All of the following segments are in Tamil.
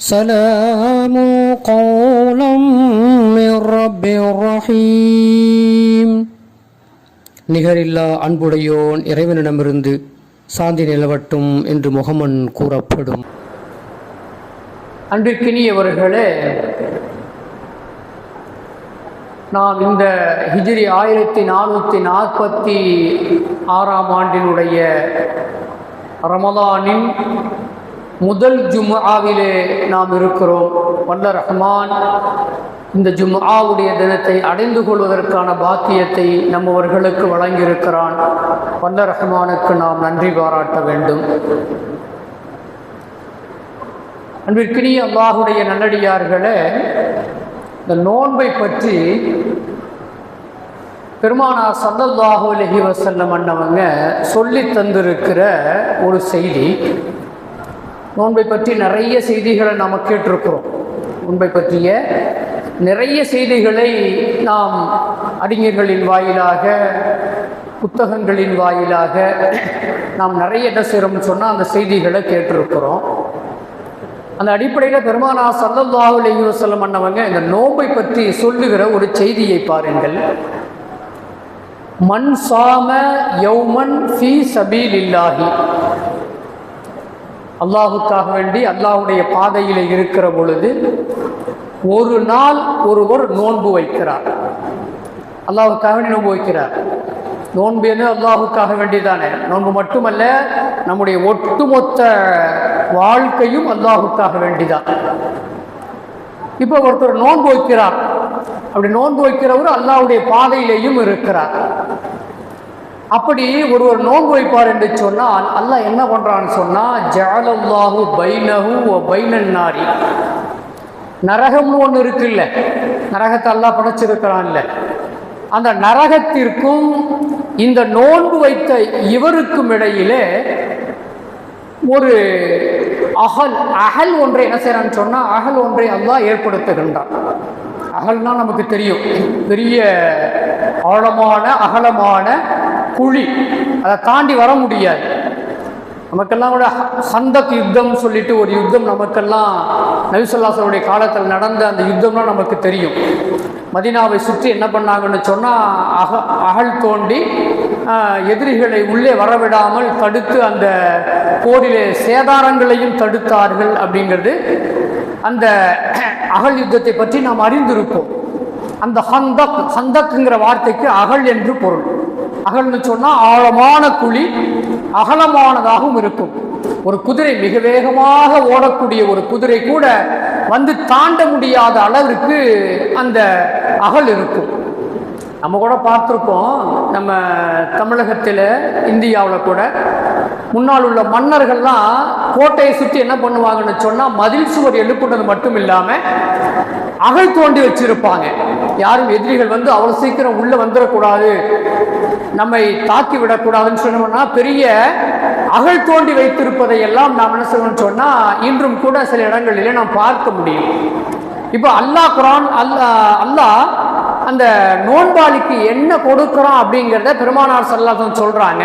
سلام قولا من رب رحيم நிகரில்லா அன்புடையோன் இறைவனிடமிருந்து சாந்தி நிலவட்டும் என்று முகமன் கூறப்படும் அன்பிற்கினியவர்களே நாம் இந்த ஹிஜ்ரி ஆயிரத்தி நானூற்றி நாற்பத்தி ஆறாம் ஆண்டினுடைய ரமலானின் முதல் ஜும்ஆவிலே நாம் இருக்கிறோம். வல்ல ரஹ்மான் இந்த ஜும்ஆவுடைய தினத்தை அடைந்து கொள்வதற்கான பாக்கியத்தை நம்மவர்களுக்கு வழங்கியிருக்கிறான். வல்ல ரஹ்மானுக்கு நாம் நன்றி பாராட்ட வேண்டும். அன்பிற்கினிய அல்லாஹுடைய நல்லடியார்களே இந்த நோன்பை பற்றி பெருமானா சல்லல்லாஹு அலஹி வசல்லம் அண்ணவங்க சொல்லி தந்திருக்கிற ஒரு செய்தி. நோன்பை பற்றி நிறைய செய்திகளை நாம் கேட்டிருக்கிறோம். நோன்பை பற்றிய நிறைய செய்திகளை நாம் அறிஞர்களின் வாயிலாக புத்தகங்களின் வாயிலாக நாம் நிறைய என்ன செய்கிறோம்னு சொன்னால் அந்த செய்திகளை கேட்டிருக்கிறோம். அந்த அடிப்படையில் பெருமானா சல்லல்லாஹு அலைஹி வஸல்லம் அண்ணவங்க இந்த நோன்பை பற்றி சொல்லுகிற ஒரு செய்தியை பாருங்கள். மண் சாம யௌமன் ஃபி சபீல் இல்லாஹி அல்லாஹுக்காக வேண்டி அல்லாஹுடைய பாதையில் இருக்கிற பொழுது ஒரு நாள் ஒருவர் நோன்பு வைக்கிறார். அல்லாஹுக்காக வேண்டி நோன்பு வைக்கிறார். நோன்பு என்ன? அல்லாஹுக்காக வேண்டிதானே நோன்பு மட்டுமல்ல நம்முடைய ஒட்டுமொத்த வாழ்க்கையும் அல்லாஹுக்காக வேண்டிதான். இப்போ ஒருத்தர் நோன்பு வைக்கிறார். அப்படி நோன்பு வைக்கிறவர் அல்லாவுடைய பாதையிலேயும் இருக்கிறார். அப்படி ஒருவர் நோன்பு வைப்பார் என்று சொன்னால் அல்லாஹ் என்ன பண்ணுறான்னு சொன்னால் ஜாலல்லாஹு பைனஹு ஓ பைனன் நாரி. நரகம்னு ஒன்று இருக்குல்ல நரகத்தை அல்லாஹ் படைச்சிருக்கிறான்ல. அந்த நரகத்திற்கும் இந்த நோன்பு வைத்த இவருக்கும் இடையிலே ஒரு அகல் அகல் ஒன்றை என்ன செய்யறான்னு சொன்னால் அகல் ஒன்றை அல்லாஹ் ஏற்படுத்துகின்றான். அகல்னா நமக்கு தெரியும். பெரிய ஆழமான அகலமான குழி அதை தாண்டி வர முடியாது. நமக்கெல்லாம் கூட சந்தக் யுத்தம் சொல்லிட்டு ஒரு யுத்தம் நமக்கெல்லாம் நபிசுல்லாசருடைய காலத்தில் நடந்த அந்த யுத்தம்லாம் நமக்கு தெரியும். மதினாவை சுற்றி என்ன பண்ணாங்கன்னு சொன்னால் அக அகல் தோண்டி எதிரிகளை உள்ளே வரவிடாமல் தடுத்து அந்த போரிலே சேதாரங்களையும் தடுத்தார்கள் அப்படிங்கிறது அந்த அகல் யுத்தத்தை பற்றி நாம் அறிந்திருப்போம். அந்த ஹந்தக் ஹந்தக்குங்கிற வார்த்தைக்கு அகல் என்று பொருள். அகல்னு சொன்னால் ஆழமான குழி அகலமானதாகவும் இருக்கும். ஒரு குதிரை மிக வேகமாக ஓடக்கூடிய ஒரு குதிரை கூட வந்து தாண்ட முடியாத அளவிற்கு அந்த அகல் இருக்கும். நம்ம கூட பார்த்துருக்கோம். நம்ம தமிழகத்தில் இந்தியாவில் கூட முன்னால் உள்ள மன்னர்கள்லாம் கோட்டையை சுற்றி என்ன பண்ணுவாங்கன்னு சொன்னால் மதில் சுவர் எழுப்புனது மட்டும் இல்லாமல் அகல் தோண்டி வச்சிருப்பாங்க. யாரும் எதிரிகள் வந்து அவ்வளோ சீக்கிரம் உள்ளே வந்துடக்கூடாது நம்மை தாக்கி விடக்கூடாதுன்னு சொன்னோம்னா பெரிய அகழ் தோண்டி வைத்திருப்பதை எல்லாம் நாம் என்ன செய்வோம்னு சொன்னால் இன்றும் கூட சில இடங்களிலே நாம் பார்க்க முடியும். இப்போ அல்லாஹ் குரான் அல்லா அல்லாஹ் அந்த நோன்பாளிக்கு என்ன கொடுக்குறான் அப்படிங்கிறத பெருமானார் சல்லாசன் சொல்றாங்க.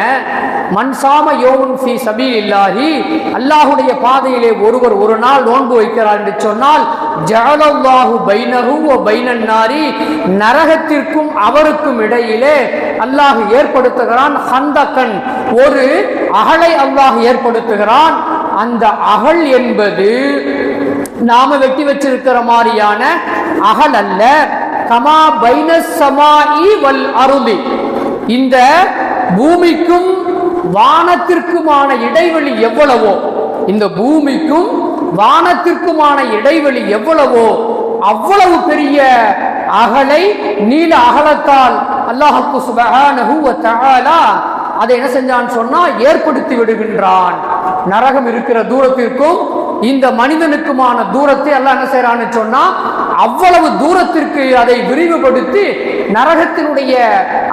மன்சாம யோகன் ஃபி சபி இல்லாஹி அல்லாஹுடைய பாதையிலே ஒருவர் ஒரு நாள் நோன்பு வைக்கிறார் என்று சொன்னால் ஜலல்லாஹு பைனகு ஓ பைனன்னாரி நரகத்திற்கும் அவருக்கும் இடையிலே அல்லாஹ் ஏற்படுத்துகிறான் ஹந்தக்கன் ஒரு அகலை அல்லாஹ் ஏற்படுத்துகிறான். அந்த அகல் என்பது நாம வெட்டி வச்சிருக்கிற மாதிரியான அகல் அல்ல. கமா பைனசமாயி வல் அருளி இந்த பூமிக்கும் வானத்திற்குமான இடைவெளி எவ்வளவோ இந்த பூமிக்கும் வானத்திற்குமான இடைவெளி எவ்வளவோ அவ்வளவு பெரிய அகலை நீல அகலத்தால் அல்லாஹு சுபஹானஹு அதை என்ன செஞ்சான்னு சொன்னா ஏற்படுத்தி விடுகின்றான். நரகம் இருக்கிற தூரத்திற்கும் இந்த மனிதனுக்குமான தூரத்தை எல்லாம் என்ன செய்யறான்னு சொன்னா அவ்வளவு தூரத்திற்கு அதை விரிவுபடுத்தி நரகத்தினுடைய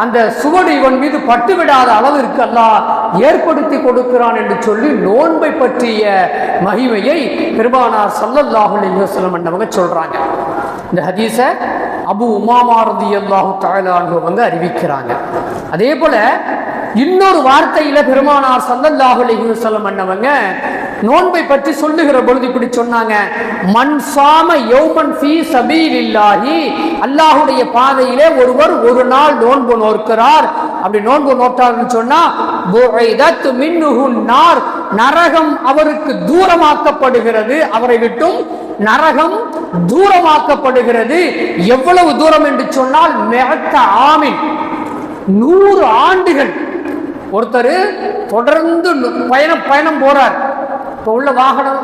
அந்த சுவடு இவன் மீது பட்டுவிடாத அளவிற்கு அல்லாஹ் ஏற்படுத்தி கொடுக்கிறான் என்று சொல்லி நோன்பை பற்றிய மகிமையை பெருமானார் சல்லல்லாஹு அலைஹி என்னவங்க சொல்றாங்க. இந்த ஹதீஸை அபு உமாமாரதி அல்லாஹு தாலான்னு வந்து அறிவிக்கிறாங்க. அதே போல இன்னொரு வார்த்தையில பெருமானார் சல்லல்லாஹு அலைஹி வஸல்லம் அண்ணவங்க நோன்பை பற்றி சொல்லுகிற பொழுது இப்படி சொன்னாங்க மண் சாம யௌமன் ஃபீ சபீலில்லாஹி அல்லாஹுடைய பாதையிலே ஒருவர் ஒரு நாள் நோன்பு நோக்கிறார் அப்படி நோன்பு நோட்டார்னு சொன்னா புஐதத் நார் நரகம் அவருக்கு தூரமாக்கப்படுகிறது அவரை விட்டும் நரகம் தூரமாக்கப்படுகிறது. எவ்வளவு தூரம் என்று சொன்னால் மெகத்த ஆமின். நூறு ஆண்டுகள் ஒருத்தர் தொடர்ந்து பயணம் பயணம் போறார். இப்போ உள்ள வாகனம்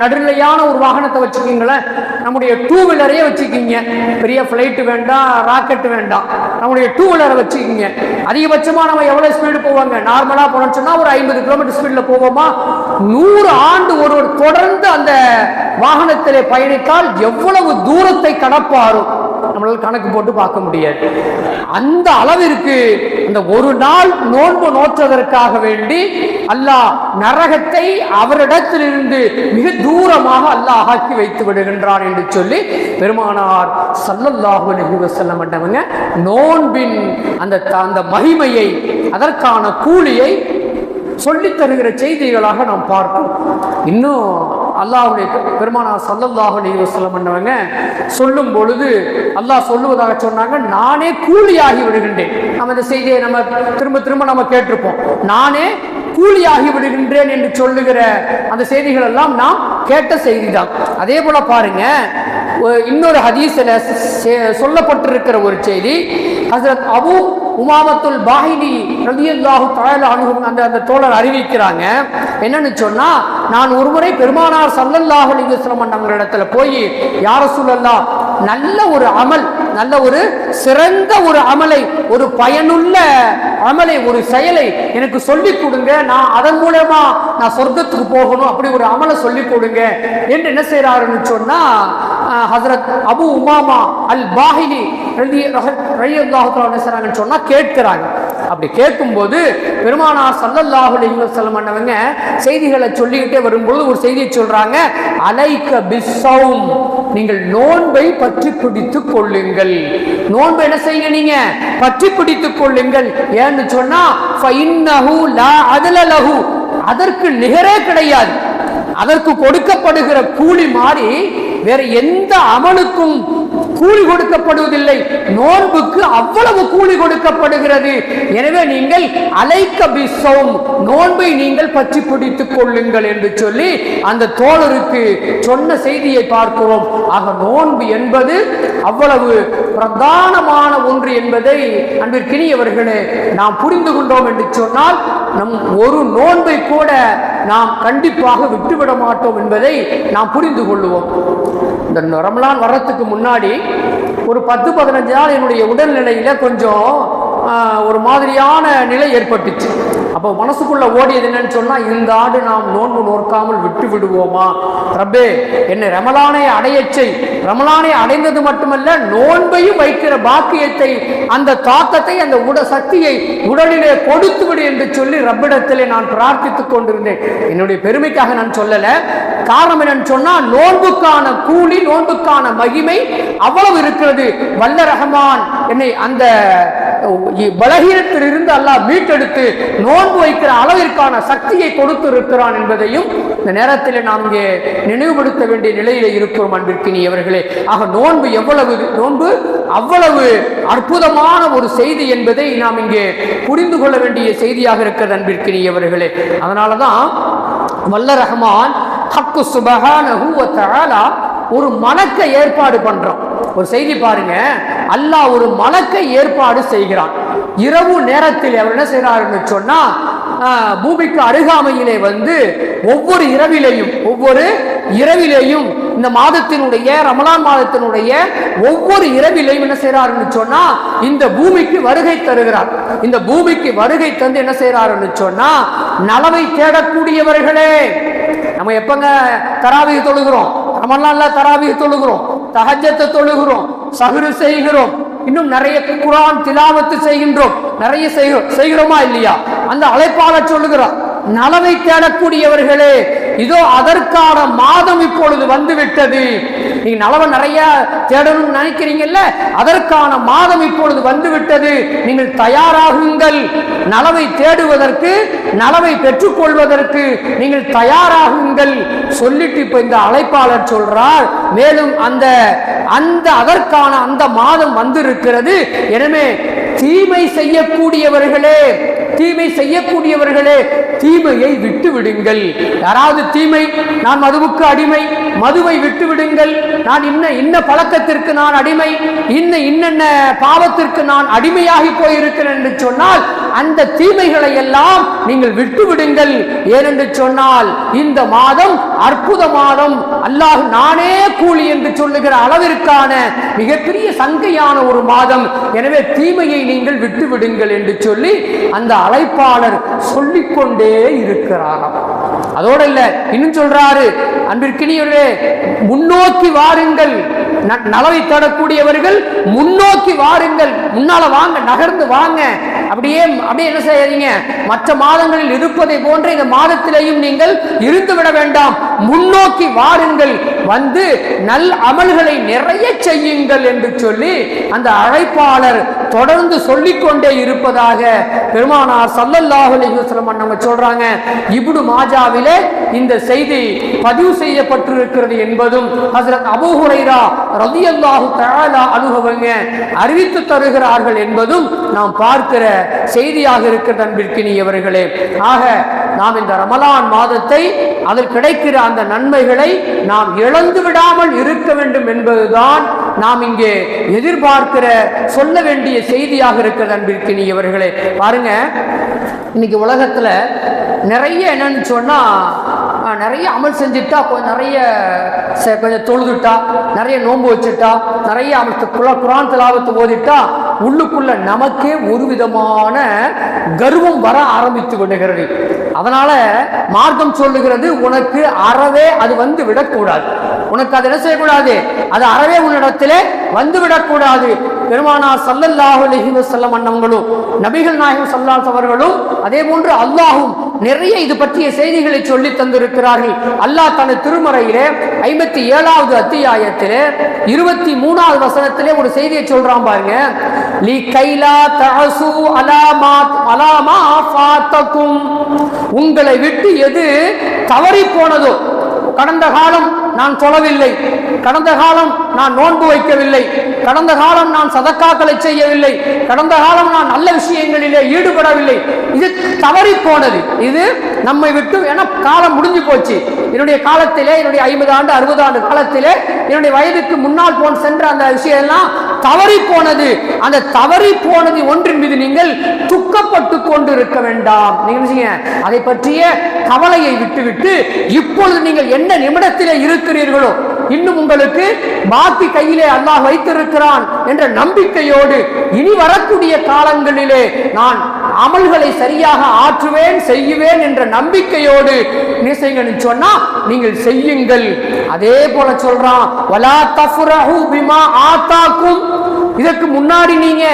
நடுநிலையான ஒரு வாகனத்தை வச்சுக்கிங்களேன் நம்முடைய டூ வீலரையே வச்சுக்கிங்க. பெரிய ஃப்ளைட்டு வேண்டாம் ராக்கெட் வேண்டாம். நம்முடைய டூ வீலரை வச்சுக்கிங்க. அதிகபட்சமாக நம்ம எவ்வளோ ஸ்பீடு போவாங்க? நார்மலாக போனோம்னு சொன்னால் ஒரு ஐம்பது கிலோமீட்டர் ஸ்பீடில் போவோமா? நூறு ஆண்டு ஒருவர் தொடர்ந்து அந்த வாகனத்திலே பயணித்தால் எவ்வளவு தூரத்தை கடப்பாரோ? நம்மளால கணக்கு போட்டு பார்க்க முடியாது. அந்த அளவிற்கு அந்த ஒரு நாள் நோன்பு நோற்றதற்காக வேண்டி அல்லாஹ் நரகத்தை அவரிடம் இடத்திலிருந்து மிக தூரமாக அல்லாஹ் ஆக்கி வைத்து விடுகின்றார் என்று சொல்லி பெருமானார் சல்லல்லாஹு அலைஹி வஸல்லம் என்றவங்க நோன்பின் அந்த அந்த மகிமையை அதற்கான கூலியை சொல்லித் தருகிற செய்திகளாக நாம் பார்ப்போம். இன்னும் அல்லாஹுடைய பெருமானார் சல்லல்லாஹு அலைஹி வஸல்லம் பண்ணவங்க சொல்லும் பொழுது அல்லாஹ் சொல்லுவதாக சொன்னாங்க நானே கூலியாகி விடுகின்றேன். நம்ம இந்த செய்தியை நம்ம திரும்ப திரும்ப நம்ம கேட்டிருப்போம். நானே கூலியாகி விடுகின்றேன் என்று சொல்லுகிற அந்த செய்திகள் எல்லாம் நாம் கேட்ட செய்திதான். அதே போல பாருங்க இன்னொரு ஹதீஸில் சொல்லப்பட்டிருக்கிற ஒரு செய்தி ஹசரத் அபு உமாமத்துல் பாஹினி ரலியல்லாஹு தஆலா அன்ஹு அந்த அந்த தோழர் அறிவிக்கிறாங்க. என்னன்னு சொன்னால் நான் ஒருமுறை பெருமானார் ஸல்லல்லாஹு அலைஹி அவங்களிடத்துல போய் யார சொல்லலாம் நல்ல ஒரு அமல் நல்ல ஒரு சிறந்த ஒரு அமலை ஒரு பயனுள்ள அமலை ஒரு செயலை எனக்கு சொல்லி கொடுங்க. நான் அதன் மூலமா நான் சொர்க்கத்துக்கு போகணும் அப்படி ஒரு அமலை சொல்லி கொடுங்க. என்று என்ன செய்யறாருன்னு சொன்னா ஹசரத் அபு உமாமா அல் பாஹினி ரலியல்லாஹு சொன்னா கேட்கிறாங்க. அப்படி கேட்கும்போது பெருமானார் சல்லல்லாஹு அலைஹி வஸல்லம் அண்ணவங்க செய்திகளை சொல்லிக்கிட்டே வரும்பொழுது ஒரு செய்தியை சொல்றாங்க அலைக்க பிஸ்ஸௌம் நீங்கள் நோன்பை பற்றி பிடித்து கொள்ளுங்கள். நோன்பை என்ன செய்யுங்க நீங்க? பற்றி பிடித்துக் கொள்ளுங்கள். ஏன்னு சொன்னா ஃபஇன்னஹு லா அதல அதற்கு நிகரே கிடையாது. அதற்கு கொடுக்கப்படுகிற கூலி மாறி வேற எந்த அமலுக்கும் கூலி கொடுக்கப்படுவதில்லை. நோன்புக்கு அவ்வளவு கூலி கொடுக்கப்படுகிறது. எனவே நீங்கள் அலைக்க பிசோம் நோன்பை நீங்கள் பற்றி பிடித்துக் கொள்ளுங்கள் என்று சொல்லி அந்த தோழருக்கு சொன்ன செய்தியை பார்க்கிறோம். ஆக நோன்பு என்பது அவ்வளவு பிரதானமான ஒன்று என்பதை அன்பிற்கினியவர்களே நாம் புரிந்து கொண்டோம் என்று சொன்னால் நம் ஒரு நோன்பை கூட நாம் கண்டிப்பாக விட்டுவிட மாட்டோம் என்பதை நாம் புரிந்து கொள்ளுவோம். இந்த ரமலான் வர்றதுக்கு முன்னாடி ஒரு பத்து பதினஞ்சு நாள் என்னுடைய உடல்நிலையில் கொஞ்சம் ஒரு மாதிரியான நிலை ஏற்பட்டுச்சு. அப்போ மனசுக்குள்ள ஓடியது என்னன்னு சொன்னா இந்த ஆண்டு நாம் நோன்பு நோக்காமல் விட்டு விடுவோமா? ரப்பே என்னை ரமலானை அடையச்சை ரமலானை அடைந்தது மட்டுமல்ல நோன்பையும் வைக்கிற பாக்கியத்தை அந்த தாக்கத்தை அந்த உட சக்தியை உடலிலே கொடுத்து விடு என்று சொல்லி ரப்பிடத்திலே நான் பிரார்த்தித்துக் கொண்டிருந்தேன். என்னுடைய பெருமைக்காக நான் சொல்லல. காரணம் என்னன்னு சொன்னா நோன்புக்கான கூலி நோன்புக்கான மகிமை அவ்வளவு இருக்கிறது. வல்ல ரஹமான் என்னை அந்த பலகீனத்திலிருந்து அல்லாஹ் மீட்டெடுத்து நோன்பு வைக்கிற அளவிற்கான சக்தியை கொடுத்து இருக்கிறான் என்பதையும் இந்த நேரத்தில் நாம் இங்கே நினைவுபடுத்த வேண்டிய நிலையில இருக்கிறோம் அன்பிற்கினியவர்களே ஆக நோன்பு எவ்வளவு நோன்பு அவ்வளவு அற்புதமான ஒரு செய்தி என்பதை நாம் இங்கே புரிந்து கொள்ள வேண்டிய செய்தியாக இருக்கிறது அன்பிற்கினியவர்களே அதனாலதான் வல்ல ரஹ்மான் ஹக்கு சுபஹானஹு ஒரு மலக்க ஏற்பாடு பண்றோம் ஒரு செய்தி பாருங்க. அல்லாஹ் ஒரு மலக்கை ஏற்பாடு செய்கிறான். இரவு நேரத்தில் அவர் என்ன செய்கிறாருன்னு சொன்னா பூமிக்கு அருகாமையிலே வந்து ஒவ்வொரு இரவிலேயும் ஒவ்வொரு இரவிலேயும் இந்த மாதத்தினுடைய ரமலான் மாதத்தினுடைய ஒவ்வொரு இரவிலையும் என்ன செய்யறாருன்னு சொன்னா இந்த பூமிக்கு வருகை தருகிறார். இந்த பூமிக்கு வருகை தந்து என்ன செய்யறாருன்னு சொன்னா நலவை தேடக்கூடியவர்களே. நம்ம எப்பங்க தராவிக தொழுகிறோம்? ரமலான்ல தராவிக தொழுகிறோம். தகஜத்தை தொழுகிறோம். சகுரு செய்கிறோம். இன்னும் நிறைய குரான் திலாவத்து செய்கின்றோம். நிறைய செய்கிறோம். செய்கிறோமா இல்லையா? அந்த அழைப்பாளர் சொல்லுகிறார் நலவை தேடக்கூடியவர்களே இதோ அதற்கான மாதம் இப்பொழுது வந்துவிட்டது. நீங்க நலவை நிறைய தேடணும்னு நினைக்கிறீங்கல்ல? அதற்கான மாதம் இப்பொழுது வந்துவிட்டது. நீங்கள் தயாராகுங்கள். நலவை தேடுவதற்கு நலவை பெற்றுக்கொள்வதற்கு நீங்கள் தயாராகுங்கள். சொல்லிட்டு இப்ப இந்த அழைப்பாளர் சொல்றார் மேலும் அந்த அந்த அதற்கான அந்த மாதம் வந்திருக்கிறது. எனவே தீமை செய்யக்கூடியவர்களே தீமை செய்யக்கூடியவர்களே தீமையை விட்டு விடுங்கள் யாராவது தீமை நான் மதுவுக்கு அடிமை மதுவை விட்டு விடுங்கள் நான் இன்ன இன்ன பழக்கத்திற்கு நான் அடிமை இன்ன இன்னென்ன பாவத்திற்கு நான் அடிமையாகி போயிருக்கிறேன் என்று சொன்னால் அந்த தீமைகளை எல்லாம் நீங்கள் விட்டு விடுங்கள் ஏனென்று சொன்னால் இந்த மாதம் அற்புத மாதம். அல்லாஹ் நானே கூலி என்று சொல்லுகிற அளவிற்கான மிகப்பெரிய சங்கையான ஒரு மாதம். எனவே தீமையை நீங்கள் விட்டு விடுங்கள் என்று சொல்லி அந்த அழைப்பாளர் சொல்லிக்கொண்டே இருக்கிறாராம். அதோட இல்ல இன்னும் சொல்றாரு அன்பிற்கினியே முன்னோக்கி வாருங்கள். நலவை தேடக்கூடியவர்கள் முன்னோக்கி வாருங்கள். முன்னால வாங்க நகர்ந்து வாங்க. அப்படியே அப்படியே என்ன செய்யாதீங்க? மற்ற மாதங்களில் இருப்பதை போன்ற இந்த மாதத்திலேயும் நீங்கள் இருந்து விட வேண்டாம். முன்னோக்கி வாருங்கள். வந்து நல் அமல்களை நிறைய செய்யுங்கள் என்று சொல்லி அந்த அழைப்பாளர் தொடர்ந்து சொல்லிக்கொண்டே இருப்பதாக பெருமானார் சல்லல்லாஹு அலைஹி வஸல்லம் நம்ம சொல்றாங்க. இப்னு மாஜாவிலே இந்த செய்தி பதிவு செய்யப்பட்டிருக்கிறது என்பதும் ஹஜரத் அபூ ஹுரைரா ரதியல்லாஹு தயாலா அனுபவங்க அறிவித்து தருகிறார்கள் என்பதும் நாம் பார்க்கிற செய்தியாக இருக்கிறது அன்பிற்கினியவர்களே ஆக நாம் இந்த ரமலான் மாதத்தை அதில் கிடைக்கிற அந்த நன்மைகளை நாம் இழந்து விடாமல் இருக்க வேண்டும் என்பதுதான் நாம் இங்கே எதிர்பார்க்கிற சொல்ல வேண்டிய செய்தியாக இருக்கிறது அன்பிற்கினியவர்களே பாருங்க இன்னைக்கு உலகத்துல நிறைய என்னன்னு சொன்னால் நிறைய அமல் செஞ்சுட்டா கொஞ்சம் நிறைய செ- கொஞ்சம் தொழுதுட்டா நிறைய நோன்பு வச்சுட்டா நிறைய அமல் குரான் திலாவத்து ஓதிட்டா உள்ளுக்குள்ள நமக்கே ஒரு விதமான கர்வம் வர ஆரம்பித்து கொண்டுகிறது அதனால மார்க்கம் சொல்லுகிறது உனக்கு அறவே அது வந்து விடக்கூடாது. உனக்கு அது என்ன செய்யக்கூடாது? அது அறவே உன்னிடத்திலே வந்து விடக்கூடாது. பெருமானார் சல்லல்லாஹு அலைஹி வஸல்லம் அண்ணங்களும் நபிகள் நாயகம் சல்லாஸ் அவர்களும் அதே போன்று அல்லாஹும் நிறைய இது பற்றிய செய்திகளை சொல்லி தந்திருக்கிறார்கள். அல்லாஹ் தனது திருமறையிலே ஐம்பத்தி ஏழாவது அத்தியாயத்திலே இருபத்தி மூணாவது வசனத்திலே ஒரு செய்தியை சொல்றான் பாருங்க. லி கைலா தஅசு அலாமாத் அலாமா ஃபாத்தக்கும் உங்களை விட்டு எது தவறி போனதோ கடந்த காலம் நான் சொல்லவில்லை. கடந்த காலம் நான் நோன்பு வைக்கவில்லை. கடந்த காலம் நான் சதக்காக்களை செய்யவில்லை. கடந்த காலம் நான் நல்ல விஷயங்களிலே ஈடுபடவில்லை. இது தவறி போனது இது நம்மை விட்டு ஏன்னா காலம் முடிஞ்சு போச்சு. என்னுடைய காலத்திலே என்னுடைய ஐம்பது ஆண்டு அறுபது ஆண்டு காலத்திலே என்னுடைய வயதுக்கு முன்னால் போன் சென்ற அந்த விஷயம் எல்லாம் தவறி போனது அந்த தவறி போனது ஒன்றின் மீது நீங்கள் துக்கப்பட்டு கொண்டு இருக்க வேண்டாம். நீங்க அதை பற்றிய கவலையை விட்டுவிட்டு இப்பொழுது நீங்கள் என்ன நிமிடத்திலே இருக்கிறீர்களோ இன்னும் உங்களுக்கு பாக்கி கையிலே அல்லாஹ் வைத்திருக்கிறான் என்ற நம்பிக்கையோடு இனி வரக்கூடிய காலங்களிலே நான் அமல்களை சரியாக ஆற்றுவேன் செய்யுவேன் என்ற நம்பிக்கையோடு என்ன செய்யுங்கன்னு சொன்னா நீங்கள் செய்யுங்கள். அதே போல சொல்றான் வலா தஃபுரஹு பிமா ஆத்தாக்கும் இதற்கு முன்னாடி நீங்க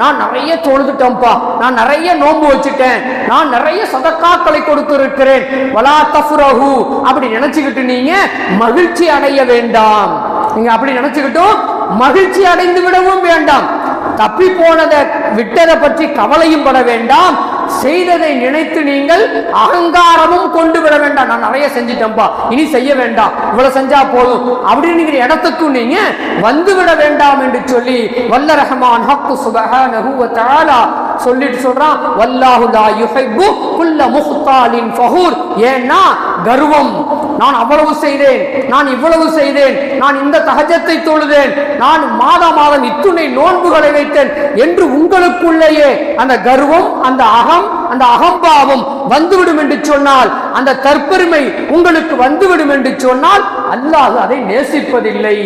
நான் நிறைய தொழுதுட்டேன்ப்பா நான் நிறைய நோன்பு வச்சுட்டேன். நான் நிறைய சதக்காக்களை கொடுத்து இருக்கிறேன் வலா தஃப்ரஹு. அப்படி நினைச்சுக்கிட்டு நீங்க மகிழ்ச்சி அடைய வேண்டாம். நீங்க அப்படி நினைச்சுக்கிட்டும் மகிழ்ச்சி அடைந்து விடவும் வேண்டாம். தப்பி போனதை விட்டதை பற்றி கவலையும் பட வேண்டாம். செய்ததை நினைத்து நீங்கள் அகங்காரமும் கொண்டு விட வேண்டாம். நான் நிறைய செஞ்சிட்டேன்பா. இனி செய்ய வேண்டாம். இவ்வளவு செஞ்சா போதும். அப்படிங்கிற இடத்துக்கும் நீங்க வந்து விட வேண்டாம் என்று சொல்லி வல்ல ரஹமான் ஹக்கு சுபஹானஹு வ தஆலா சொல்லிட்டு சொல்றான் வல்லாஹு லா யுஹிப்பு குல்ல முஹ்தாலின் ஃபஹூர். ஏன்னா கர்வம். நான் அவ்வளவு செய்தேன் நான் இவ்வளவு செய்தேன் நான் இந்த தகஜத்தை தொழுதேன் நான் மாதா மாதம் இத்துணை நோன்புகளை வைத்தேன் என்று உங்களுக்குள்ளேயே அந்த கர்வம் அந்த அகம் அந்த அகம்பாவம் வந்துவிடும் என்று சொன்னால் அந்த தற்பெருமை உங்களுக்கு வந்துவிடும் என்று சொன்னால் அல்லாஹ் அதை நேசிப்பதில்லை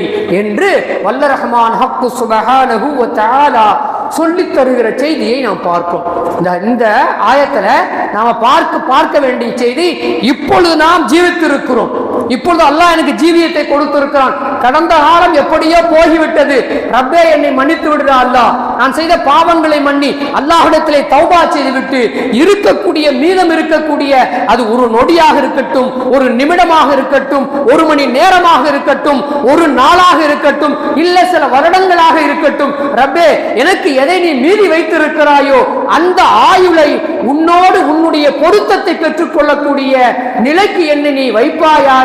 என்று வல்ல ரஹ்மான் ஹக்கு சுபஹானஹு வ தஆலா சொல்லித் தருகிற செய்தியை நாம் பார்க்கும் இந்த இந்த ஆயத்துல நாம பார்க்க பார்க்க வேண்டிய செய்தி இப்பொழுது நாம் ஜீவித்திருக்கிறோம். இப்பொழுது அல்லாஹ் எனக்கு ஜீவியத்தை கொடுத்திருக்கிறான். கடந்த காலம் எப்படியோ போகிவிட்டது. ரப்பே என்னை மன்னித்து விடுறா அல்லாஹ். நான் செய்த பாவங்களை மன்னி அல்லாஹிடத்திலே தௌபா செய்துவிட்டு இருக்கக்கூடிய மீதம் இருக்கக்கூடிய அது ஒரு நொடியாக இருக்கட்டும் ஒரு நிமிடமாக இருக்கட்டும் ஒரு மணி நேரமாக இருக்கட்டும் ஒரு நாளாக இருக்கட்டும் இல்ல சில வருடங்களாக இருக்கட்டும். ரப்பே எனக்கு எதை நீ மீறி வைத்திருக்கிறாயோ அந்த ஆயுளை உன்னோடு உன்னுடைய பொருத்தத்தை பெற்றுக்கொள்ளக்கூடிய நிலைக்கு என்ன நீ வைப்பாயா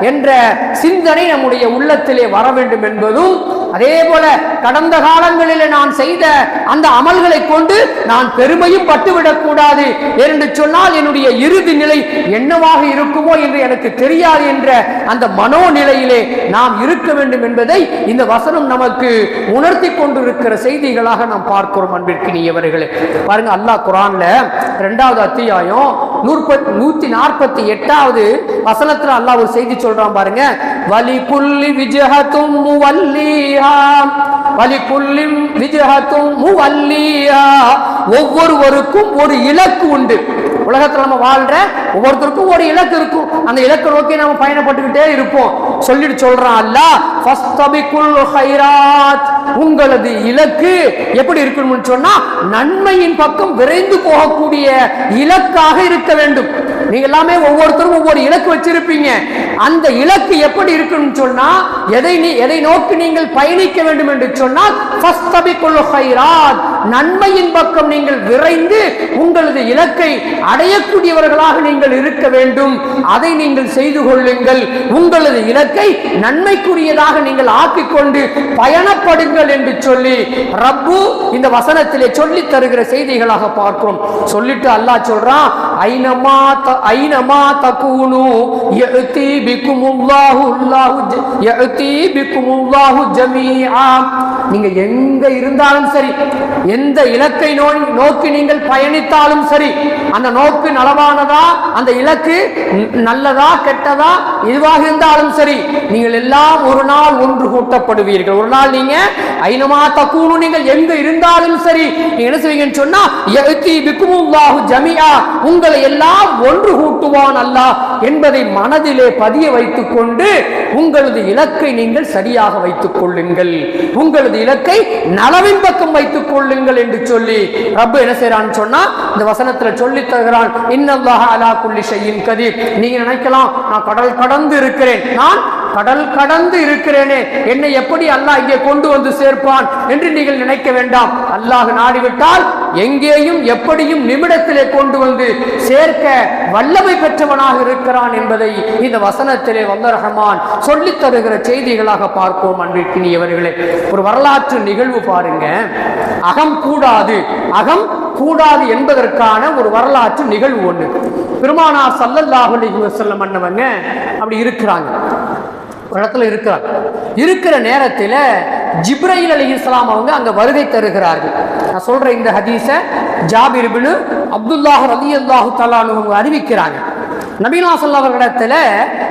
என்ற சிந்தனை நம்முடைய உள்ளத்திலே வர வேண்டும் என்பதும் அதே போல கடந்த காலங்களில் நான் செய்த அந்த அமல்களை கொண்டு நான் பெருமையும் பட்டுவிடக் கூடாது. என்று சொன்னால் என்னுடைய இறுதி நிலை என்னவாக இருக்குமோ என்று எனக்கு தெரியாது என்ற அந்த மனோநிலையிலே நாம் இருக்க வேண்டும் என்பதை இந்த வசனம் நமக்கு உணர்த்தி கொண்டிருக்கிற செய்திகளாக நாம் பார்க்கிறோம் அன்பிற்கினியவர்களே பாருங்க அல்லாஹ் குரான்ல இரண்டாவது அத்தியாயம் நூற்பத் நூத்தி நாற்பத்தி எட்டாவது வசனத்துல அல்லாஹ் ஒரு செய்தி சொல்றான் பாருங்க. வலி புள்ளி விஜயத்தும் வல்லி வலி விஜயத்தும் ஒவ்வொருவருக்கும் ஒரு இலக்கு உண்டு. உலகத்துல நம்ம வாழ்ற ஒவ்வொருத்தருக்கும் ஒரு இலக்கு இருக்கும். அந்த இலக்கை நோக்கி நம்ம பயணப்பட்டுக்கிட்டே இருப்போம். சொல்லிட்டு சொல்றான் அல்ல ஹைராத். உங்களது இலக்கு எப்படி இருக்கணும்னு சொன்னா நன்மையின் பக்கம் விரைந்து போகக்கூடிய இலக்காக இருக்க வேண்டும். நீங்க எல்லாமே ஒவ்வொருத்தரும் ஒவ்வொரு இலக்கு வச்சிருப்பீங்க. அந்த இலக்கு எப்படி இருக்குன்னு சொன்னா எதை நீ எதை நோக்கி நீங்கள் பயணிக்க வேண்டும் என்று சொன்னால் ஃபஸ்தபிக்குல் ஹைராத். நன்மையின் பக்கம் நீங்கள் விரைந்து உங்களது இலக்கை அடையக்கூடியவர்களாக நீங்கள் இருக்க வேண்டும். அதை நீங்கள் செய்து கொள்ளுங்கள். உங்களது இலக்கை நன்மைக்குரியதாக நீங்கள் ஆக்கிக்கொண்டு பயணப்படுங்கள் என்று சொல்லி ரப்பு இந்த வசனத்திலே சொல்லி தருகிற செய்திகளாக பார்க்கிறோம். சொல்லிட்டு அல்லாஹ் சொல்றான் ஐனமா த- ஐனமா தகூனு யஅதி பிக்குமுல்லாஹு அல்லாஹு யஅதி பிக்குமுல்லாஹு ஜமீஆ. நீங்க எங்க இருந்தாலும் சரி எந்த இலக்கை நோய் நோக்கி நீங்கள் பயணித்தாலும் சரி அந்த நோக்கு நலவானதா? அந்த இலக்கு நல்லதா கெட்டதா? இதுவாக இருந்தாலும் சரி நீங்கள் எல்லாம் ஒரு நாள் ஒன்று கூட்டப்படுவீர்கள். ஒரு நாள் நீங்க ஐனமா தக்கூனு நீங்கள் எங்க இருந்தாலும் சரி நீங்க என்ன செய்வீங்கன்னு சொன்னா ஜமியா உங்களை எல்லாம் ஒன்று கூட்டுவான் அல்லாஹ் என்பதை மனதிலே பதிய வைத்துக் கொண்டு உங்களது இலக்கை நீங்கள் சரியாக வைத்துக் கொள்ளுங்கள். உங்களது இலக்கை நலவின் பக்கம் வைத்துக் கொள்ளுங்கள். என்று சொல்லி ரப்பு என்ன செய்யறான்னு சொன்னா இந்த வசனத்துல சொல்லி தருகிறான் இன்னல்லாக அலா குல்லி செய்யின் கதீர். நீங்க நினைக்கலாம் நான் கடல் கடந்து இருக்கிறேன். நான் கடல் கடந்து இருக்கிறேனே. என்னை எப்படி அல்லாஹ் இங்கே கொண்டு வந்து சேர்ப்பான் என்று நீங்கள் நினைக்க வேண்டாம். அல்லாஹ் நாடிவிட்டால் எங்கேயும் எப்படியும் நிமிடத்திலே கொண்டு வந்து சேர்க்க வல்லமை பெற்றவனாக இருக்கிறான் என்பதை இந்த வசனத்திலே வந்த ரஹமான் சொல்லித் தருகிற செய்திகளாக பார்ப்போம் அன்பிற்கினியவர்களே ஒரு வரலாற்று நிகழ்வு பாருங்க. அகம் கூடாது அகம் கூடாது என்பதற்கான ஒரு வரலாற்று நிகழ்வு ஒண்ணு. பெருமானார் சல்லல்லாஹு அலைஹி வஸல்லம் அண்ணவங்க அப்படி இருக்கிறாங்க. இடத்துல இருக்கிறார். இருக்கிற நேரத்தில் ஜிப்ரைல் அலி இஸ்லாம் அவங்க அங்க வருகை தருகிறார்கள். நான் சொல்ற இந்த ஹதீஸை ஜாபிர் இப்னு அப்துல்லாஹ் ரலி அல்லாஹு தலானு அவங்க அறிவிக்கிறாங்க. நபீனா சொல்லா அவர்களிடத்துல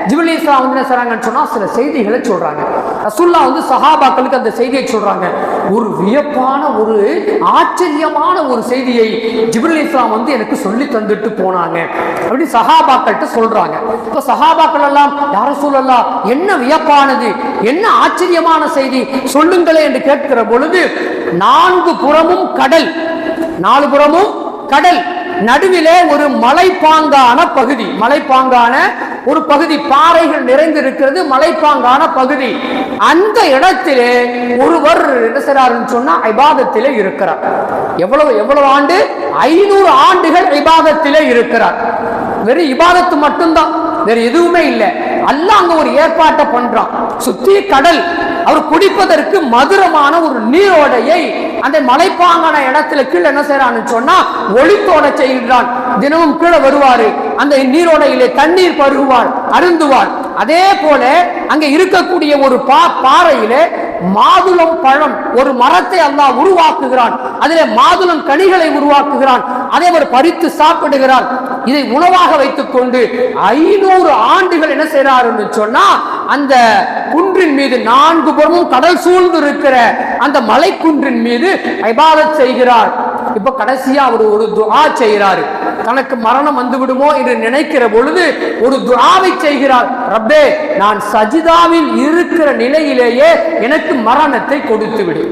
ஜிப்ரீல் இஸ்லாம் வந்து என்ன சொல்றாங்கன்னு சொன்னா சில செய்திகளை சொல்றாங்க. ரசுல்லா வந்து சஹாபாக்களுக்கு அந்த செய்தியை சொல்றாங்க. ஒரு வியப்பான ஒரு ஆச்சரியமான ஒரு செய்தியை ஜிப்ரீல் இஸ்லாம் வந்து எனக்கு சொல்லி தந்துட்டு போனாங்க. அப்படி சஹாபாக்கள்கிட்ட சொல்றாங்க. இப்ப சஹாபாக்கள் எல்லாம் யார சொல்லலாம் என்ன வியப்பானது? என்ன ஆச்சரியமான செய்தி? சொல்லுங்களே என்று கேட்கிற பொழுது நான்கு புறமும் கடல். நாலு புறமும் கடல். நடுவிலே ஒரு மலைப்பாங்கான பகுதி. மலைப்பாங்கான ஒரு பகுதி. பாறைகள் நிறைந்திருக்கிறது மலைப்பாங்கான பகுதி. அந்த இடத்திலே ஒருவர் என்ன செய்றாருன்னு சொன்னா ஐபாதத்திலே இருக்கிறார். எவ்வளவு எவ்வளவு ஆண்டு? ஐநூறு ஆண்டுகள் இபாதத்திலே இருக்கிறார். வெறும் இபாதத்து மட்டும்தான். வேற எதுவுமே இல்லை. அல்ல அங்க ஒரு ஏற்பாட்டை பண்றான். சுத்தி கடல். அவர் குடிப்பதற்கு மதுரமான ஒரு நீரோடையை அந்த மலைப்பாங்கான இடத்துல கீழே என்ன செய்யறான்னு சொன்னா ஒளித்தோட செய்கிறான் தினமும் கீழே வருவாரு. அந்த நீரோடையிலே தண்ணீர் பருகுவார் அருந்துவார். அதே போல அங்க இருக்கக்கூடிய ஒரு பா பாறையிலே மாதுளம் பழம் ஒரு மரத்தை அல்லாஹ் உருவாக்குகிறான். அதிலே மாதுளம் கனிகளை உருவாக்குகிறான். அதை அவர் பறித்து சாப்பிடுகிறான். இதை உணவாக வைத்துக்கொண்டு ஐநூறு ஆண்டுகள் என்ன செய்யறாருன்னு சொன்னா அந்த குன்றின் மீது நான்கு புறமும் கடல் சூழ்ந்து இருக்கிற அந்த மலைக்குன்றின் மீது ஐபாதத் செய்கிறார். இப்ப கடைசியா அவர் ஒரு துஆ செய்கிறாரு. தனக்கு மரணம் வந்துவிடுமோ என்று நினைக்கிற பொழுது ஒரு துராவை செய்கிறார். ரப்பே நான் சஜிதாவில் இருக்கிற நிலையிலேயே எனக்கு மரணத்தை கொடுத்து விடு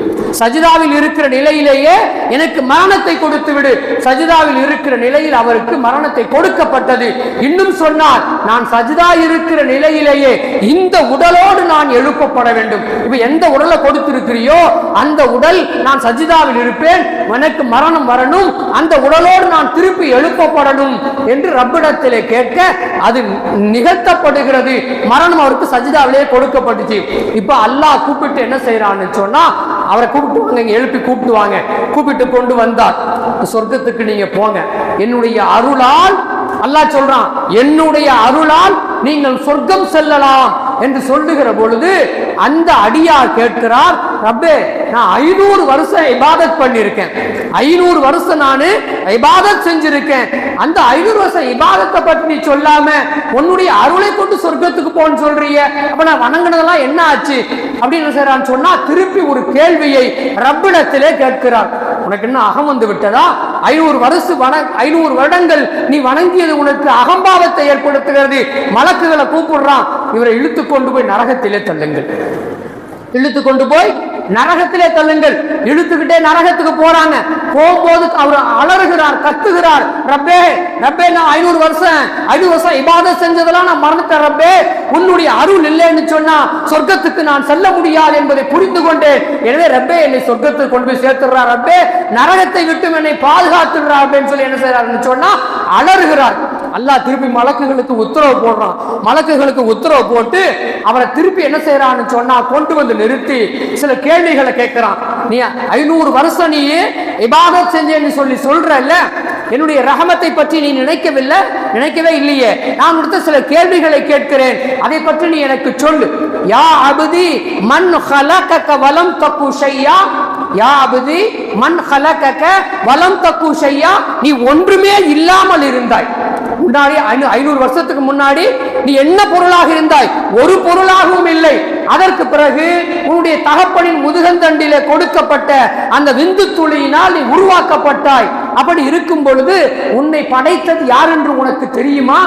சஜிதாவில் இருக்கிற நிலையிலேயே எனக்கு மரணத்தை கொடுத்து விடு சஜிதாவில் இருக்கிற நிலையில் அவருக்கு மரணத்தை கொடுக்கப்பட்டது. இன்னும் சொன்னால் நான் சஜிதா இருக்கிற நிலையிலேயே இந்த உடலோடு நான் எழுப்பப்பட வேண்டும். இப்ப எந்த உடலை கொடுத்திருக்கிறியோ அந்த உடல் நான் சஜிதாவில் இருப்பேன். எனக்கு மரணம் வரணும். அந்த உடலோடு நான் திருப்பி எழுப்பப்படணும் என்று ரப்பிடத்திலே கேட்க அது நிகழ்த்தப்படுகிறது. மரணம் அவருக்கு சஜிதாவிலே கொடுக்கப்பட்டுச்சு. இப்ப அல்லாஹ் கூப்பிட்டு என்ன செய்யறான்னு சொன்னா அவரை கூப்பிட்டு வாங்க எழுப்பி கூப்பிட்டு வாங்க. கூப்பிட்டு கொண்டு வந்தார். சொர்க்கத்துக்கு நீங்க போங்க. என்னுடைய அருளால் அல்லாஹ் சொல்றான் என்னுடைய அருளால் நீங்கள் சொர்க்கம் செல்லலாம். என்று சொல்லுகிற பொழுது அந்த அடியார் கேட்கிறார் ரப்பே நான் ஐநூறு வருஷம் இபாதத் பண்ணியிருக்கேன் ஐநூறு வருஷம் நான் இபாதத் செஞ்சிருக்கேன். அந்த ஐநூறு வருஷம் இபாதத்தை பற்றி நீ சொல்லாம உன்னுடைய அருளை கொண்டு சொர்க்கத்துக்கு போன்னு சொல்றிய அப்ப நான் வணங்கினதெல்லாம் என்ன ஆச்சு? அப்படின்னு செய்யறான்னு சொன்னா திருப்பி ஒரு கேள்வியை ரப்பிடத்திலே கேட்கிறார். உனக்கு என்ன அகம் வந்து விட்டதா? ஐநூறு வருஷம் வண ஐநூறு வருடங்கள் நீ வணங்கியது உனக்கு அகம்பாவத்தை ஏற்படுத்துகிறது. மலக்குகளை கூப்பிடுறான். இவரை இழுத்து கொண்டு போய் நரகத்திலே தள்ளுங்கள். இழுத்து கொண்டு போய் நரகத்திலே தள்ளுங்கள். இழுத்துக்கிட்டே நரகத்துக்கு போறாங்க. போகும்போது அவர் அலறுகிறார் கத்துகிறார். ரப்பே ரப்பே நான் ஐநூறு வருஷம் ஐநூறு வருஷம் இபாதத் செஞ்சதெல்லாம் நான் மறந்துட்டேன் ரப்பே. உன்னுடைய அருள் இல்லைன்னு சொன்னா சொர்க்கத்துக்கு நான் செல்ல முடியாது என்பதை புரிந்து கொண்டேன். எனவே ரப்பே என்னை சொர்க்கத்துக்கு கொண்டு போய் சேர்த்துடுறார் ரப்பே. நரகத்தை விட்டு என்னை பாதுகாத்துடுறார் அப்படின்னு சொல்லி என்ன செய்யறாருன்னு சொன்னா அலறுகிறார். அல்லாஹ் திருப்பி மலக்குகளுக்கு உத்தரவு போடுறான். மலக்குகளுக்கு உத்தரவு போட்டு அவரை திருப்பி என்ன செய்யறான்னு சொன்னா கொண்டு வந்து நிறுத்தி சில கேள்விகளை கேட்கிறான். நீ ஐநூறு வருஷம் நீ இபாதத் செஞ்சேன்னு சொல்லி சொல்றல்ல? என்னுடைய ரகமத்தை பற்றி நீ நினைக்கவில்லை? நினைக்கவே இல்லையே. நான் கொடுத்த சில கேள்விகளை கேட்கிறேன். அதை பற்றி நீ எனக்கு சொல்லு. யா அபுதி மண் ஹலகக வலம் தக்கு ஷையா? யா அபுதி மண் ஹலகக வலம் தக்கு ஷையா? நீ ஒன்றுமே இல்லாமல் இருந்தாய். முன்னாடி ஐநூ- ஐநூறு வருஷத்துக்கு முன்னாடி நீ என்ன பொருளாக இருந்தாய்? ஒரு பொருளாகவும் இல்லை. அதற்கு பிறகு உன்னுடைய தகப்பனின் முதுகந்தண்டிலே கொடுக்கப்பட்ட அந்த விந்து துளியினால் நீ உருவாக்கப்பட்டாய். அப்படி இருக்கும் பொழுது உன்னை படைத்தது யார் என்று உனக்கு தெரியுமா?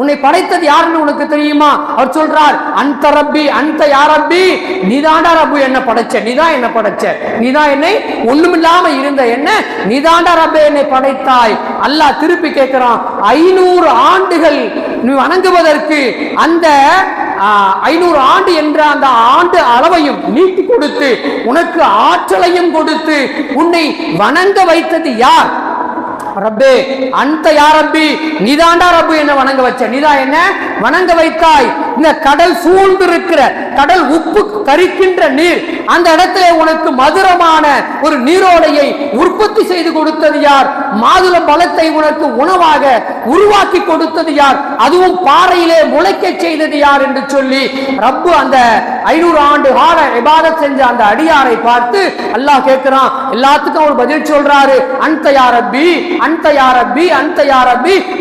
உன்னை படைத்தது யாருன்னு உனக்கு தெரியுமா? அவர் சொல்றார் அந்த ரப்பி அந்த யார் ரப்பி நீதாண்டா ரப்பு என்ன படைச்ச நீதான் என்ன படைச்ச. நீதான் என்னை ஒண்ணுமில்லாம இருந்த என்ன நீதாண்டா ரப்பே என்னை படைத்தாய். அல்லாஹ் திருப்பி கேட்கிறான் ஐநூறு ஆண்டுகள் நீ வணங்குவதற்கு அந்த ஐநூறு ஆண்டு என்ற அந்த ஆண்டு அளவையும் நீட்டி கொடுத்து உனக்கு ஆற்றலையும் கொடுத்து உன்னை வணங்க வைத்தது யார்? ரப்பே அந்த யாரப்பி நீதாண்டா ரப்பு என்ன வணங்க வச்ச? நீதா என்ன? வணங்க வைத்தாய். இந்த கடல் சூழ்ந்திருக்கிற கடல் உப்பு கரிக்கின்ற நீர் அந்த இடத்துல உனக்கு மதுரமான ஒரு நீரோடையை உற்பத்தி செய்து கொடுத்தது யார்? மாதுள பழத்தை உனக்கு உணவாக உருவாக்கி கொடுத்தது யார்? அதுவும் பாறையிலே முளைக்க செய்தது யார் என்று சொல்லி ரப்பு அந்த ஐநூறு ஆண்டு கால இபாதத் செஞ்ச அந்த அடியாரை பார்த்து அல்லாஹ் கேட்கிறான் எல்லாத்துக்கும் ஒரு பதில் சொல்றாரு அந்த யார் ரப்பி அந்த யார் அந்த யார்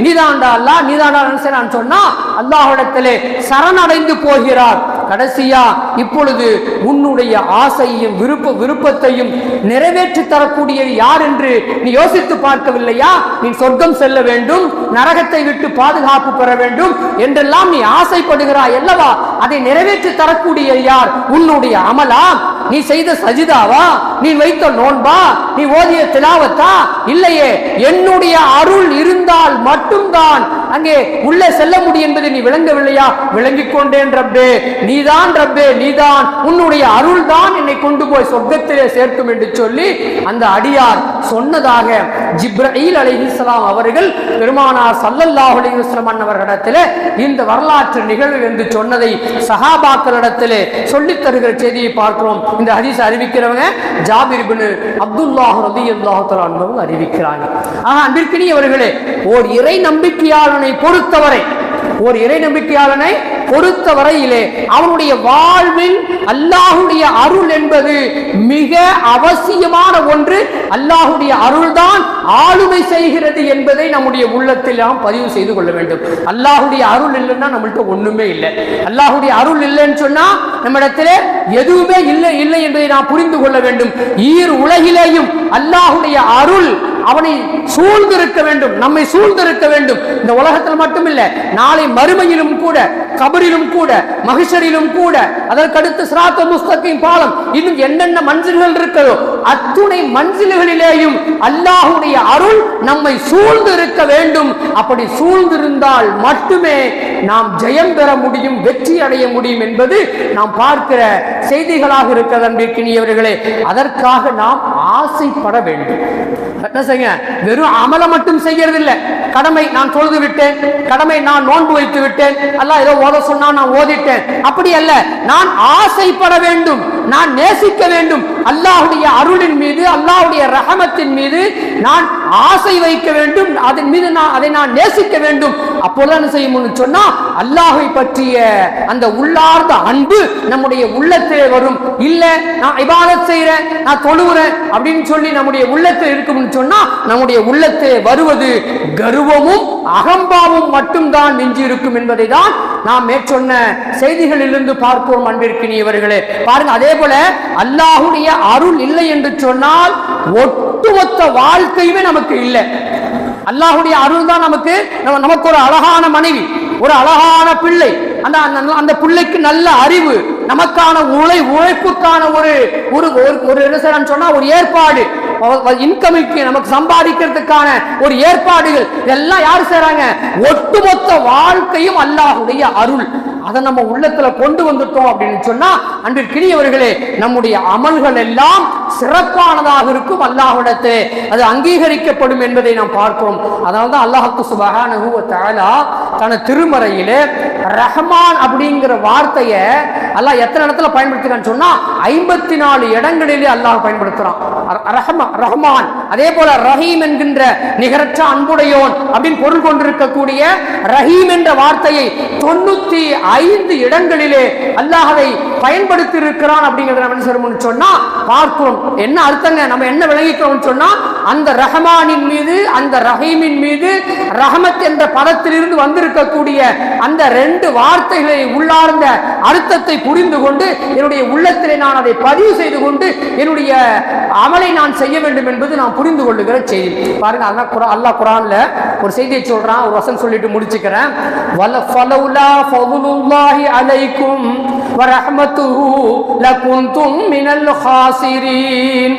நீதாண்டா அல்லா நீதாண்டா நான் சொன்னா அல்லாஹ்விடத்திலே சரணடைந்து போகிறார். கடைசியா இப்பொழுது உன்னுடைய ஆசையும் விருப்ப விருப்பத்தையும் நிறைவேற்றி தரக்கூடியது யார் என்று நீ யோசித்து பார்க்கவில்லையா? நீ சொர்க்கம் செல்ல வேண்டும் நரகத்தை விட்டு பாதுகாப்பு பெற வேண்டும் என்றெல்லாம் நீ ஆசைப்படுகிறாய் அல்லவா? அதை நிறைவேற்றி தரக்கூடியது யார்? உன்னுடைய அமலா நீ செய்த சஜிதாவா? நீ வைத்த நோன்பா? நீ ஓதிய திலாவத்தா? இல்லையே. என்னுடைய அருள் இருந்தால் மட்டும்தான் அங்கே உள்ளே செல்ல முடியும் என்பதை நீ விளங்கவில்லையா? விளங்கிக் கொண்டேன் ரப்பே. நீதான் ரப்பே நீதான். உன்னுடைய அருள் தான் என்னை கொண்டு போய் சொர்க்கத்திலே சேர்க்கும் என்று சொல்லி அந்த அடியார் சொன்னதாக ஜிப்ரீல் அலைஹிஸ்ஸலாம் அவர்கள் பெருமானார் சல்லல்லாஹ் அலைஹி வஸல்லம் இந்த வரலாற்று நிகழ்வு என்று சொன்னதை சஹாபாக்களிடத்திலே சொல்லித் தருகிற செய்தியை பார்க்கிறோம். இந்த ஹதீஸ் அறிவிக்கிறவங்க ஜாபிர் பின் அப்துல்லாஹ் ரதி தஆலா என்பவங்க அறிவிக்கிறாங்க. ஆக அன்பிற்கினியவர்களே ஓர் இறை நம்பிக்கையாளனை பொறுத்தவரை ஓர் இறை நம்பிக்கையாளனை பொறுத்த வரையிலே அவனுடைய வாழ்வில் அல்லாஹுடைய அருள் என்பது மிக அவசியமான ஒன்று. அல்லாஹுடைய அருள்தான் ஆளுமை செய்கிறது என்பதை நம்முடைய உள்ளத்தில் நாம் பதிவு செய்து கொள்ள வேண்டும். அல்லாஹுடைய அருள் இல்லைன்னா நம்மள்ட்ட ஒண்ணுமே இல்லை. அல்லாஹுடைய அருள் இல்லைன்னு சொன்னா நம்மிடத்திலே எதுவுமே இல்லை இல்லை என்பதை நாம் புரிந்து கொள்ள வேண்டும். ஈர் உலகிலேயும் அல்லாஹுடைய அருள் அவனை சூழ்ந்திருக்க வேண்டும் நம்மை சூழ்ந்திருக்க வேண்டும். இந்த உலகத்தில் மட்டுமில்ல நாளை மறுமையிலும் கூட கபரிலும் கூட மகிஷரிலும் கூட அதற்கடுத்து சிராத்த முஸ்தகின் பாலம் இன்னும் என்னென்ன மஞ்சில்கள் இருக்கிறதோ அத்துணை மஞ்சில்களிலேயும் அல்லாஹுடைய அருள் நம்மை சூழ்ந்து இருக்க வேண்டும். அப்படி சூழ்ந்திருந்தால் மட்டுமே நாம் ஜெயம் பெற முடியும் வெற்றி அடைய முடியும் என்பது நாம் பார்க்கிற செய்திகளாக இருக்கிறது அன்பிற்கினியவர்களே. அதற்காக நாம் ஆசைப்பட வேண்டும். செய்ய. வெறும் அமலை மட்டும் செய்யறது இல்லை கடமை நான் தொழுது விட்டேன். கடமை நான் நோன்பு வைத்து விட்டேன். அல்ல ஏதோ ஓத சொன்னா நான் ஓதிட்டேன். அப்படி அல்ல. நான் ஆசைப்பட வேண்டும். நான் நேசிக்க வேண்டும். அல்லாஹுடைய அருளின் மீது அல்லாஹுடைய ரகமத்தின் மீது நான் ஆசை வைக்க வேண்டும் அதன் மீது நான் அதை நான் நேசிக்க வேண்டும். அப்போதான் செய்யும் சொன்னா அல்லாஹை பற்றிய அந்த உள்ளார்ந்த அன்பு நம்முடைய உள்ளத்திலே வரும். இல்ல நான் இபாதத் செய்யறேன் நான் தொழுகிறேன் அப்படின்னு சொல்லி நம்முடைய உள்ளத்தில் இருக்கும்னு சொன்னா நம்முடைய உள்ளத்திலே வருவது கர்வமும் அகம்பாவும் மட்டும்தான் மிஞ்சி இருக்கும் என்பதை தான் நாம் மேற்சொன்ன செய்திகளிலிருந்து பார்க்கிறோம் அன்பிற்கினியவர்களே. பாருங்க அதே போல அல்லாஹுடைய அருள் இல்லை என்று சொன்னால் ஒட்டுமொத்த வாழ்க்கையுமே நமக்கு இல்லை. அல்லாஹுடைய அருள் தான் நமக்கு நமக்கு ஒரு அழகான மனைவி ஒரு அழகான பிள்ளை. அந்த அந்த- அந்த பிள்ளைக்கு நல்ல அறிவு நமக்கான உழை உழைப்புக்கான ஒரு ஒரு ஒரு- சொன்னா ஒரு ஏற்பாடு. இன்கமிக்கு நமக்கு சம்பாதிக்கிறதுக்கான ஒரு ஏற்பாடுகள் இதெல்லாம் யார் செய்றாங்க? ஒட்டுமொத்த வாழ்க்கையும் அல்லாஹுடைய அருள். அதை நம்ம உள்ளத்துல கொண்டு வந்துட்டோம் அப்படின்னு சொன்னா அன்பிற்கினியவர்களே நம்முடைய அமல்கள் எல்லாம் சிறப்பானதாக இருக்கும் அல்லாஹ்விடத்தே. அது அங்கீகரிக்கப்படும் என்பதை நாம் பார்க்கிறோம் அதனால தான் அல்லாஹுக்கு சுபஹானஹு வ தன திருமறையிலே ரஹ்மான் அப்படிங்கிற வார்த்தையை அல்லாஹ் எத்தனை இடத்துல பயன்படுத்துகிறான்னு சொன்னா ஐம்பத்தி நாலு இடங்களிலே அல்லாஹ் பயன்படுத்துறான். ரஹமா ரஹ்மான். அதே போல ரஹீம் என்கின்ற நிகரற்ற அன்புடையோன் அப்படின்னு பொருள் கொண்டிருக்கக்கூடிய ரஹீம் என்ற வார்த்தையை தொண்ணூத்தி ஐந்து இடங்களிலே அல்லாஹ் பயன்படுத்தி இருக்கிறான் அப்படிங்கிறத நம்ம என்ன சொன்னா பார்க்கிறோம். என்ன அர்த்தங்க? நம்ம என்ன விளங்கிக்கிறோம் சொன்னா அந்த ரஹமானின் மீது அந்த ரஹீமின் மீது ரஹமத் என்ற பதத்திலிருந்து வந்திருக்கக்கூடிய அந்த ரெண்டு வார்த்தைகளை உள்ளார்ந்த அர்த்தத்தை புரிந்து கொண்டு என்னுடைய உள்ளத்திலே நான் அதை பதிவு செய்து கொண்டு என்னுடைய அமலை நான் செய்ய வேண்டும் என்பது நான் புரிந்து கொள்ளுகிற செய்தி. பாருங்க அல்லாஹ் குரா அல்லாஹ் குரான்ல ஒரு செய்தியை சொல்றான் ஒரு வசனம் சொல்லிட்டு முடிச்சுக்கிறேன். வல ஃபலவுலா ஃபதுலுல்லாஹி அலைக்கும் வரஹ்மத்துஹு லகுந்தும் மினல் ஹாசிரீன்.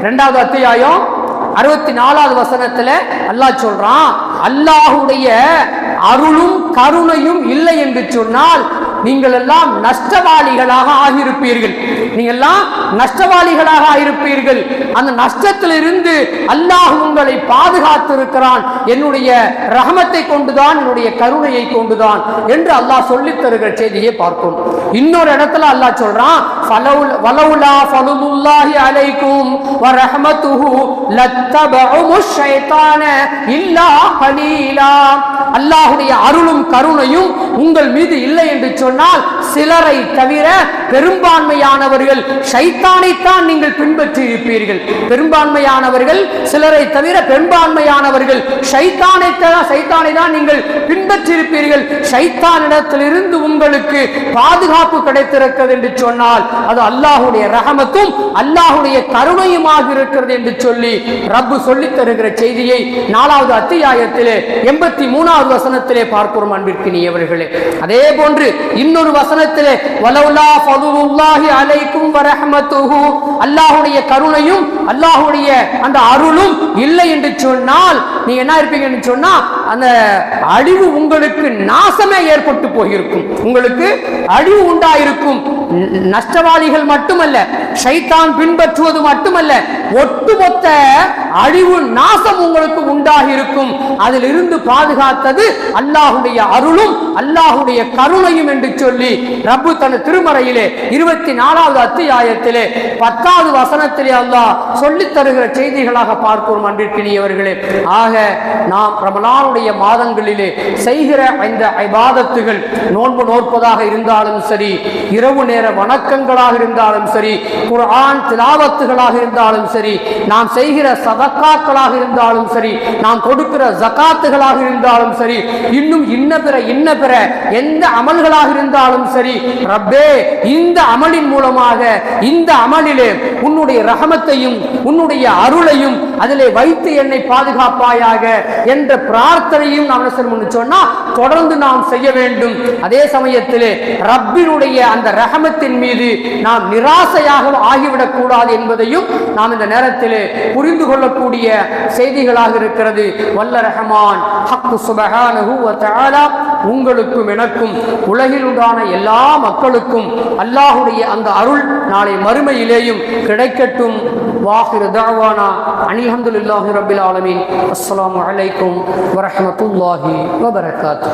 இரண்டாவது அத்தியாயம் அறுபத்தி நாலாவது வசனத்துல அல்லாஹ் சொல்றான் அல்லாஹுடைய அருளும் கருணையும் இல்லை என்று சொன்னால் நீங்கள் எல்லாம் நஷ்டவாளிகளாக ஆகியிருப்பீர்கள். நீங்கள் எல்லாம் நஷ்டவாளிகளாக ஆகியிருப்பீர்கள். அந்த நஷ்டத்திலிருந்து அல்லாஹ் உங்களை பாதுகாத்து இருக்கிறான் என்னுடைய ரஹமத்தை கொண்டுதான் என்னுடைய கருணையை கொண்டுதான் என்று அல்லாஹ் சொல்லித் தருகிற செய்தியை பார்க்கும் இன்னொரு இடத்துல அல்லாஹ் சொல்றான் "ஃபலவுல- வலவுலா ஃபலுலுல்லாஹி அலைக்கும் ஷைத்தான இல்லா கலீலா. அல்லாஹ்வுடைய அருளும் கருணையும் உங்கள் மீது இல்லை என்று சொன்னால் சிலரை தவிர பெரும்பான்மையானவர்கள் ஷைத்தானைத்தான் நீங்கள் பின்பற்றி இருப்பீர்கள் பெரும்பான்மையானவர்கள் சிலரை தவிர பெரும்பான்மையானவர்கள் ஷைத்தானை சைத்தானை தான் நீங்கள் பின்பற்றி சைத்தானிடத்திலிருந்து உங்களுக்கு பாதுகாப்பு கிடைத்திருக்கிறது என்று சொன்னால் அது அல்லாஹுடைய ரகமத்தும் அல்லாஹுடைய கருணையுமாக இருக்கிறது என்று சொல்லி ரப்பு சொல்லித் தருகிற செய்தியை நாலாவது அத்தியாயத்திலே எண்பத்தி மூணாவது வசனத்திலே பார்க்கிறோம் அன்பிற்கு அன்பிற்கினியவர்களே. அதே போன்று இன்னொரு வசனத்திலே வலவுலா ஃபதுலுல்லாஹி அலைக்கும் வரஹ்மத்துஹு. அல்லாஹ்வுடைய கருணையும் அல்லாஹ்வுடைய அந்த அருளும் இல்லை என்று சொன்னால் நீ என்ன இருப்பீங்கன்னு சொன்னா அந்த அழிவு உங்களுக்கு நாசமே ஏற்பட்டு போயிருக்கும். உங்களுக்கு அழிவு உண்டாயிருக்கும். நஷ்டவாளிகள் மட்டுமல்ல சைத்தான் பின்பற்றுவது மட்டுமல்ல ஒட்டுமொத்த அழிவு நாசம் உங்களுக்கு உண்டாகி இருக்கும் அதிலிருந்து பாதுகாத்தது அல்லாஹுடைய அருளும் அல்லாஹுடைய கருணையும் என்று என்று சொல்லி ரப்பு தனது திருமறையிலே இருபத்தி நாலாவது அத்தியாயத்திலே பத்தாவது வசனத்திலே அல்லாஹ் சொல்லித் தருகிற செய்திகளாக பார்க்கிறோம் அன்பிற்கினியவர்களே. ஆக நாம் ரமலானுடைய மாதங்களிலே செய்கிற இந்த ஐபாதத்துகள் நோன்பு நோற்பதாக இருந்தாலும் சரி இரவு நேர வணக்கங்களாக இருந்தாலும் சரி குரான் திலாவத்துகளாக இருந்தாலும் சரி நாம் செய்கிற சதக்காக்களாக இருந்தாலும் சரி நாம் கொடுக்கிற ஜக்காத்துகளாக இருந்தாலும் சரி இன்னும் இன்ன பிற இன்ன பிற எந்த அமல்களாக இருந்தாலும் சரி ரப்பே இந்த அமலின் மூலமாக இந்த அமலிலே உன்னுடைய ரகமத்தையும் உன்னுடைய அருளையும் அதிலே வைத்து என்னை பாதுகாப்பாயாக என்ற பிரார்த்தனையும் நாம் என்ன சொன்னா தொடர்ந்து நாம் செய்ய வேண்டும். அதே சமயத்திலே ரப்பினுடைய அந்த ரகமத்தின் மீது நாம் நிராசையாக ஆகிவிடக் கூடாது என்பதையும் நாம் இந்த நேரத்திலே புரிந்து கொள்ளக்கூடிய செய்திகளாக இருக்கிறது. வல்ல ரஹமான் ஹக்கு சுபஹானஹு வ தஆலா உங்களுக்கும் எனக்கும் உலகில் உண்டான எல்லா மக்களுக்கும் அல்லாஹுடைய அந்த அருள் நாளை மறுமையிலேயும் கிடைக்கட்டும். வாஹிரு தாவானா அனில்ஹம்துலில்லாஹி ரபில் ஆலமின். அஸ்லாம் வலைக்கும் வரமத்துல்லாஹி வபரகாத்து